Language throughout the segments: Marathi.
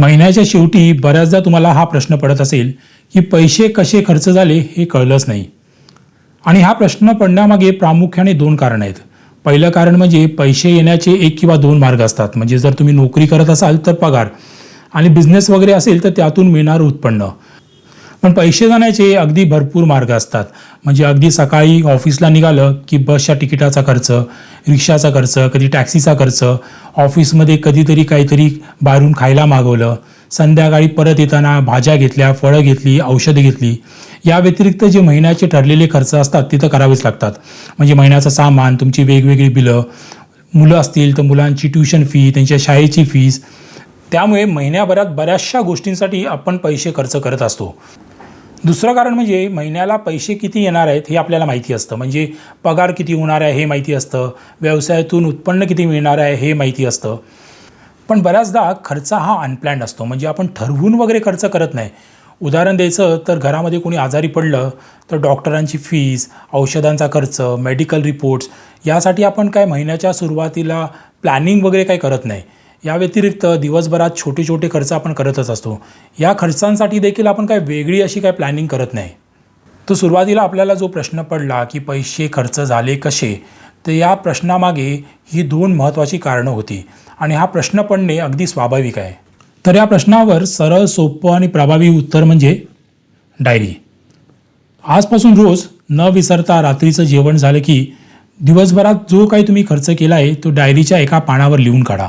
महिन्याच्या शेवटी बऱ्याचदा तुम्हाला हा प्रश्न पडत असेल की पैसे कसे खर्च झाले हे कळलंच नाही. आणि हा प्रश्न पडण्यामागे प्रामुख्याने दोन कारण आहेत. पहिलं कारण म्हणजे पैसे येण्याचे एक किंवा दोन मार्ग असतात. म्हणजे जर तुम्ही नोकरी करत असाल तर पगार. आणि बिझनेस वगैरे असेल तर त्यातून मिळणारं उत्पन्न. पण पैसे जाण्याचे अगदी भरपूर मार्ग असतात. म्हणजे अगदी सकाळी ऑफिसला निघालं की बसच्या तिकिटाचा खर्च रिक्षाचा खर्च कधी टॅक्सीचा खर्च ऑफिसमध्ये कधीतरी काहीतरी बाहेरून खायला मागवलं संध्याकाळी परत येताना भाज्या घेतल्या फळं घेतली औषधं घेतली. या व्यतिरिक्त जे महिन्याचे ठरलेले खर्च असतात तिथं करावेच लागतात. म्हणजे महिन्याचं सामान तुमची वेगवेगळी बिलं मुलं असतील तर मुलांची ट्युशन फी त्यांच्या शाळेची फीज त्यामुळे महिन्याभरात बऱ्याचशा गोष्टींसाठी आपण पैसे खर्च करत असतो. दुसरं कारण म्हणजे महिन्याला पैसे किती येणार आहेत हे आपल्याला माहिती असतं. म्हणजे पगार किती होणार आहे हे माहिती असतं. व्यवसायातून उत्पन्न किती मिळणार आहे हे माहिती असतं. पण बऱ्याचदा खर्च हा अनप्लॅन्ड असतो. म्हणजे आपण ठरवून वगैरे खर्च करत नाही. उदाहरण द्यायचं तर घरामध्ये कोणी आजारी पडलं तर डॉक्टरांची फीज औषधांचा खर्च मेडिकल रिपोर्ट्स यासाठी आपण काय महिन्याच्या सुरुवातीला प्लॅनिंग वगैरे काही करत नाही. या व्यतिरिक्त दिवसभरात छोटे छोटे खर्च आपण करतच असतो. या खर्चांसाठी देखील आपण काय वेगळी अशी काय प्लॅनिंग करत नाही. तर सुरुवातीला आपल्याला जो प्रश्न पडला की पैसे खर्च झाले कसे तर या प्रश्नामागे ही दोन महत्त्वाची कारणं होती. आणि हा प्रश्न पडणे अगदी स्वाभाविक आहे. तर या प्रश्नावर सरळ सोपं आणि प्रभावी उत्तर म्हणजे डायरी आजपासून रोज न विसरता रात्रीचं जेवण झालं की दिवसभरात जो काही तुम्ही खर्च केला आहे तो डायरीच्या एका पानावर लिहून काढा.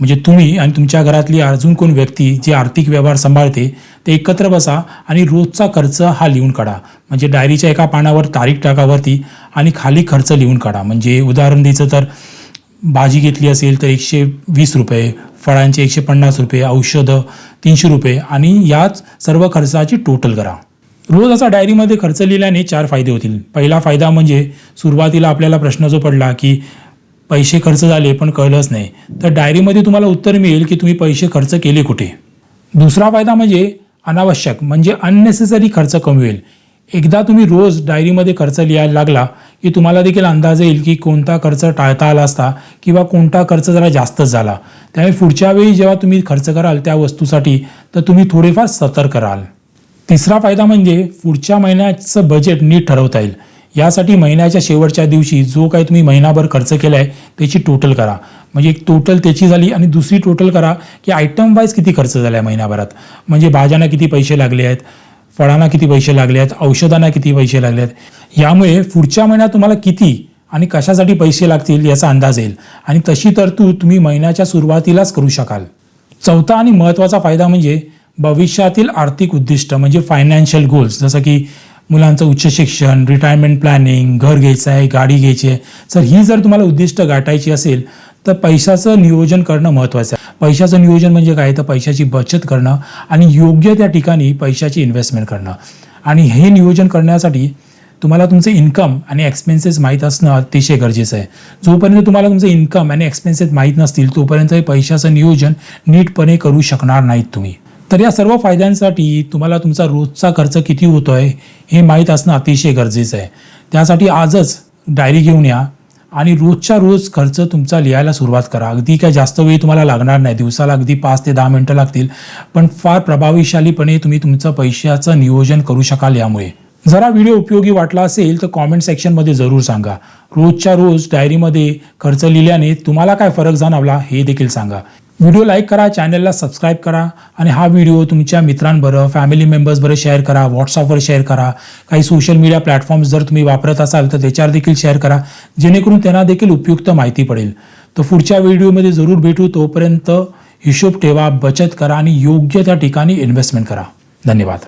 म्हणजे तुम्ही आणि तुमच्या घरातली अजून कोण व्यक्ती जी आर्थिक व्यवहार सांभाळते ते एकत्र बसा आणि रोजचा खर्च हा लिहून काढा. म्हणजे डायरीच्या एका पानावर तारीख टाकावरती आणि खाली खर्च लिहून काढा. म्हणजे उदाहरण द्यायचं तर भाजी घेतली असेल तर एकशे वीस रुपये फळांचे एकशे पन्नास रुपये औषधं तीनशे रुपये आणि याच सर्व खर्चाची टोटल करा. रोज असा डायरीमध्ये खर्च लिहिल्याने चार फायदे होतील. पहिला फायदा म्हणजे सुरुवातीला आपल्याला प्रश्न जो पडला की पैसे खर्च झाले पण कळलंच नाही. तर डायरीमध्ये तुम्हाला उत्तर मिळेल की तुम्ही पैसे खर्च केले कुठे? दुसरा फायदा म्हणजे अनावश्यक म्हणजे अननेसेसरी खर्च कमी होईल. एकदा तुम्ही रोज डायरीमध्ये खर्च लिहायला लागला की तुम्हाला देखील अंदाज येईल की कोणता खर्च टाळता आला असता किंवा कोणता खर्च जरा जास्तच झाला. त्यामुळे पुढच्या वेळी जेव्हा तुम्ही खर्च कराल त्या वस्तूसाठी तर तुम्ही थोडेफार सतर्क कराल तिसरा फायदा म्हणजे पुढच्या महिन्याचं बजेट नीट ठरवता येईल. यासाठी महिन्याच्या शेवटच्या दिवशी जो काही तुम्ही महिनाभर खर्च केला आहे त्याची टोटल करा. म्हणजे एक टोटल त्याची झाली आणि दुसरी टोटल करा की आयटम वाईज किती खर्च झाला आहे महिनाभरात. म्हणजे भाज्यांना किती पैसे लागले आहेत फळांना किती पैसे लागले आहेत औषधांना किती पैसे लागले आहेत. यामुळे पुढच्या महिन्यात तुम्हाला किती आणि कशासाठी पैसे लागतील याचा अंदाज येईल. आणि तशी तरतूद तुम्ही महिन्याच्या सुरुवातीलाच करू शकाल. चौथा आणि महत्त्वाचा फायदा म्हणजे भविष्यातील आर्थिक उद्दिष्ट म्हणजे फायनान्शियल गोल्स जसं की मुलांचं उच्च शिक्षण रिटायरमेंट प्लॅनिंग घर घ्यायचं आहे गाडी घ्यायची आहे. तर ही जर तुम्हाला उद्दिष्ट गाठायची असेल तर पैशाचं नियोजन करणं महत्त्वाचं आहे. पैशाचं नियोजन म्हणजे काय? तर पैशाची बचत करणं आणि योग्य त्या ठिकाणी पैशाची इन्व्हेस्टमेंट करणं. आणि हे नियोजन करण्यासाठी तुम्हाला तुमचे इन्कम आणि एक्सपेन्सेस माहीत असणं अतिशय गरजेचं आहे. जोपर्यंत तुम्हाला तुमचे इन्कम आणि एक्सपेन्सेस माहीत नसतील तोपर्यंत हे पैशाचं नियोजन नीटपणे करू शकणार नाहीत तुम्ही. तर या सर्व फायद्यांसाठी तुम्हाला तुमचा रोजचा खर्च किती होतो आहे हे माहीत असणं अतिशय गरजेचं आहे. त्यासाठी आजच डायरी घेऊन या आणि रोजच्या रोज खर्च तुमचा लिहायला सुरुवात करा. अगदी काय जास्त वेळ तुम्हाला लागणार नाही. दिवसाला अगदी पाच ते दहा मिनटं लागतील. पण फार प्रभावीशालीपणे तुम्ही तुमचं पैशाचं नियोजन करू शकाल यामुळे. जरा व्हिडिओ उपयोगी वाटला असेल तर कॉमेंट सेक्शनमध्ये जरूर सांगा. रोजच्या रोज डायरीमध्ये खर्च लिहिल्याने तुम्हाला काय फरक जाणवला हे देखील सांगा. व्हिडिओ लाईक करा चॅनलला सबस्क्राईब करा आणि हा व्हिडिओ तुमच्या मित्रांबरोबर फॅमिली मेंबर्सबरोबर शेअर करा व्हॉट्सअपवर शेअर करा. काही सोशल मीडिया प्लॅटफॉर्म्स जर तुम्ही वापरत असाल तर त्याच्यावर देखील शेअर करा. जेणेकरून त्यांना देखील उपयुक्त माहिती पडेल. तर पुढच्या व्हिडिओमध्ये जरूर भेटू. तोपर्यंत हिशोब ठेवा बचत करा आणि योग्य त्या ठिकाणी इन्व्हेस्टमेंट करा. धन्यवाद.